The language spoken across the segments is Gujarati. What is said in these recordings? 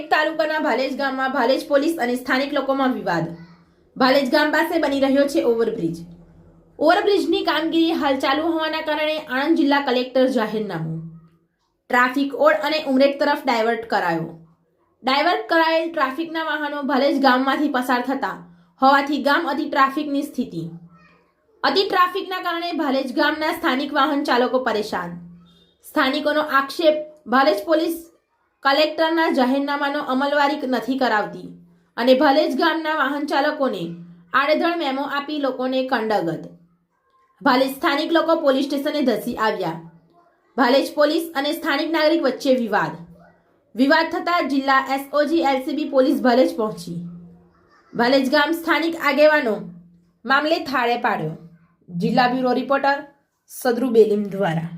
તાલુકાના ભાલેજ ગામમાં ભાલેજ પોલીસ અને સ્થાનિક લોકોમાં વિવાદ. ભાલેજ ગામ પાસે બની રહ્યો છે ઓવરબ્રિજ. ઓવરબ્રિજની કામગીરી હાલ ચાલુ હોવાના કારણે આણંદ જિલ્લા કલેક્ટર જાહેરનામું ટ્રાફિક ઓળ અને ઉમરેટ તરફ ડાયવર્ટ કરાયો. ડાયવર્ટ કરાયેલ ટ્રાફિકના વાહનો ભાલેજ ગામમાંથી પસાર થતા હોવાથી ગામ અતિ ટ્રાફિકની સ્થિતિ. અતિ ટ્રાફિકના કારણે ભાલેજ ગામના સ્થાનિક વાહન ચાલકો પરેશાન. સ્થાનિકોનો આક્ષેપ, ભાલેજ પોલીસ કલેક્ટરના જાહેરનામાનો અમલવારી નથી કરાવતી અને ભાલેજ ગામના વાહન ચાલકોને આડેધડ મેમો આપી લોકોને કંડગત. ભાલેજ સ્થાનિક લોકો પોલીસ સ્ટેશને ધસી આવ્યા. ભાલેજ પોલીસ અને સ્થાનિક નાગરિક વચ્ચે વિવાદ. વિવાદ થતાં જિલ્લા એસઓજી એલસીબી પોલીસ ભલેજ પહોંચી. ભાલેજ ગામ સ્થાનિક આગેવાનો મામલે થાળે પાડ્યો. જિલ્લા બ્યુરો રિપોર્ટર સદરુ બેલીમ દ્વારા.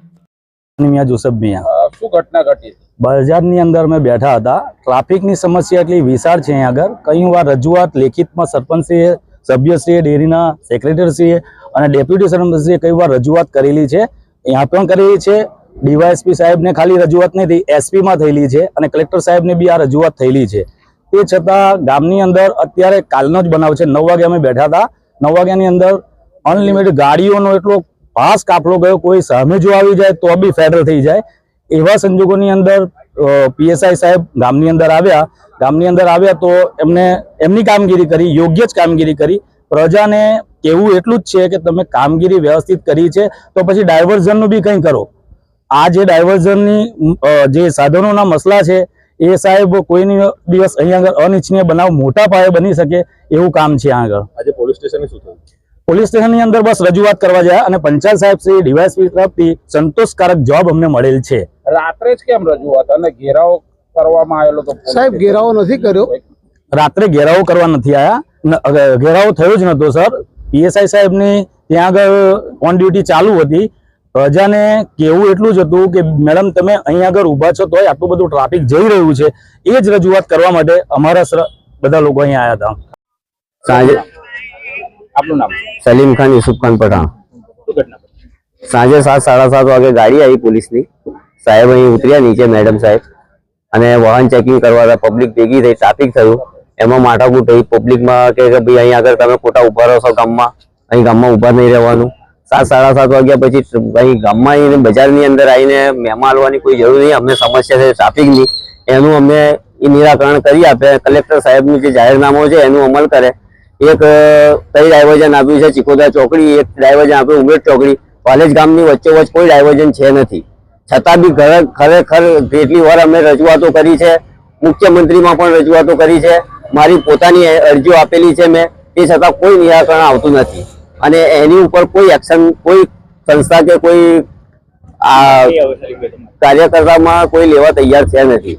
જોસફ મિયા. શું ઘટના ઘટી? બજારની અંદર અમે બેઠા હતા. ટ્રાફિકની સમસ્યા એટલી વિશાળ છે અહીં આગળ. કઈ વાર રજૂઆત લેખિતમાં સરપંચશ્રીએ, સભ્યશ્રીએ, ડેરીના સેક્રેટરીશ્રીએ અને ડેપ્યુટી સરપંચશ્રીએ કઈ વાર રજૂઆત કરેલી છે? અહીંયા પણ કરેલી છે. ડીવાયએસપી સાહેબને ખાલી રજૂઆત નથી એસપીમાં થયેલી છે અને કલેક્ટર સાહેબને બી આ રજૂઆત થયેલી છે. તે છતાં ગામની અંદર અત્યારે કાલનો જ બનાવ છે. નવ વાગે અમે બેઠા હતા. નવ વાગ્યાની અંદર અનલિમિટેડ ગાડીઓનો એટલો પાસ કાફલો ગયો, કોઈ સામે જો આવી જાય તો બી ફેડરલ થઈ જાય. એવા સંજોગોની અંદર પીએસઆઈ સાહેબ ગામની અંદર આવ્યા. ગામની અંદર આવ્યા તો એમને એમની કામગીરી કરી યોગ્ય જ કામગીરી કરી. પ્રજાને કહેવું એટલું જ છે કે તમે કામગીરી વ્યવસ્થિત કરી છે તો પછી ડાયવર્ઝનનું બી કંઈ કરો. આ જે ડાયવર્ઝનની જે સાધનોના મસલા છે એ સાહેબ કોઈની દિવસ અહીંયા આગળ અનિચ્છનીય બનાવ મોટા પાયે બની શકે એવું કામ છે આગળ. આજે પોલીસ સ્ટેશન શું થયું? પોલીસ સ્ટેશનની અંદર બસ રજૂઆત કરવા જાય અને પંચાયત સાહેબ શ્રી ડીવાયસપી તરફથી સંતોષકારક જવાબ અમને મળેલ છે. રાત્રે જ કેમ રજૂઆત? અને ઘેરાવો કરવામાં આવેલો તો સાહેબ ઘેરાવો નથી કર્યો. રાત્રે ઘેરાવો કરવા નથી આયા. ઘેરાવો થયો જ નતો સર. પીએસઆઈ સાહેબની ત્યાં આગળ ઓન ડ્યુટી ચાલુ હતી. પ્રજાને કેવું એટલું જ હતું કે મેડમ તમે અહીંયા આગળ ઊભા છો તોય આટલું બધું ટ્રાફિક જઈ રહ્યું છે. એ જ રજૂઆત કરવા માટે અમારા બધા લોકો અહીંયા આવ્યા હતા. સાંજે આપનું નામ? સલીમ ખાન યુસુફ ખાન પઠાણ? સાંજે સાત સાડા સાત વાગે ગાડી આવી પોલીસની. સાહેબ અહીં ઉતર્યા નીચે મેડમ સાહેબ. અને વાહન ચેકિંગ કરવા હતા પબ્લિક ભેગી થઈ ટ્રાફિક થયું. એમાં માથાકૂટ થઈ પબ્લિકમાં કે ભાઈ અહીં આગળ તમે ખોટા ઊભા રહો છો ગામમાં. અહીં ગામમાં ઊભા નહીં રહેવાનું. સાત, સાડા સાત વાગ્યા પછી અહીં ગામમાં આવીને બજારની અંદર આવીને મહેમાન આવવાની કોઈ જરૂર નહીં. અમને સમસ્યા છે ટ્રાફિકની એનું અમને એ નિરાકરણ કરી આપે. કલેક્ટર સાહેબનું જે જાહેરનામું છે એનું અમલ કરે. એક કઈ ડાયવર્જન આપ્યું છે? ચિકોદા ચોકડી. એક ડાયવર્જન આપ્યું, ઉમેદ ચોકડી. કોલેજ ગામની વચ્ચે વચ્ચે કોઈ ડાયવર્જન છે નથી. છતાં બી ઘરે- ખરેખર કેટલી વાર અમે રજૂઆતો કરી છે. મુખ્યમંત્રીમાં પણ રજૂઆતો કરી છે. મારી પોતાની અરજીઓ આપેલી છે મેં. તે છતાં કોઈ નિરાકરણ આવતું નથી. અને એની ઉપર કોઈ એક્શન કોઈ સંસ્થા કે કોઈ. કાર્યકર્તામાં કોઈ લેવા તૈયાર છે નથી?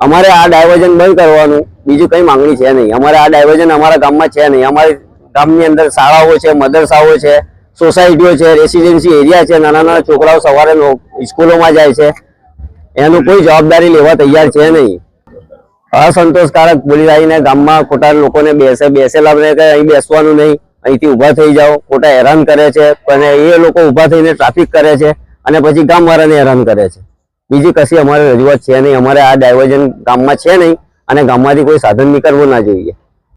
અમારે આ ડાયવર્ઝન બંધ કરવાનું. બીજું કઈ માંગણી છે નહીં. અમારે આ ડાયવર્ઝન અમારા ગામમાં છે નહીં. અમારી ગામની અંદર શાળાઓ છે મદરસાઓ છે. સોસાયટીઓ છે રેસિડેન્સી એરિયા છે, નાના નાના છોકરાઓ સવારે સ્કૂલોમાં જાય છે. એનું કોઈ જવાબદારી લેવા તૈયાર છે નહીં. અસંતોષકારક બોલી આવીને ગામમાં ખોટા લોકોને બેસે, બેસેલા કે અહીં બેસવાનું નહીં, અહીંથી ઊભા થઈ જાઓ, ખોટા હેરાન કરે છે અને એ લોકો ઊભા થઈને ટ્રાફિક કરે છે અને પછી ગામવાળાને હેરાન કરે છે. બીજી કશી અમારે રજૂઆત છે નહીં, અમારે આ ડાયવર્ઝન ગામમાં છે નહીં અને ગામમાંથી કોઈ સાધન નીકળવું ના જોઈએ.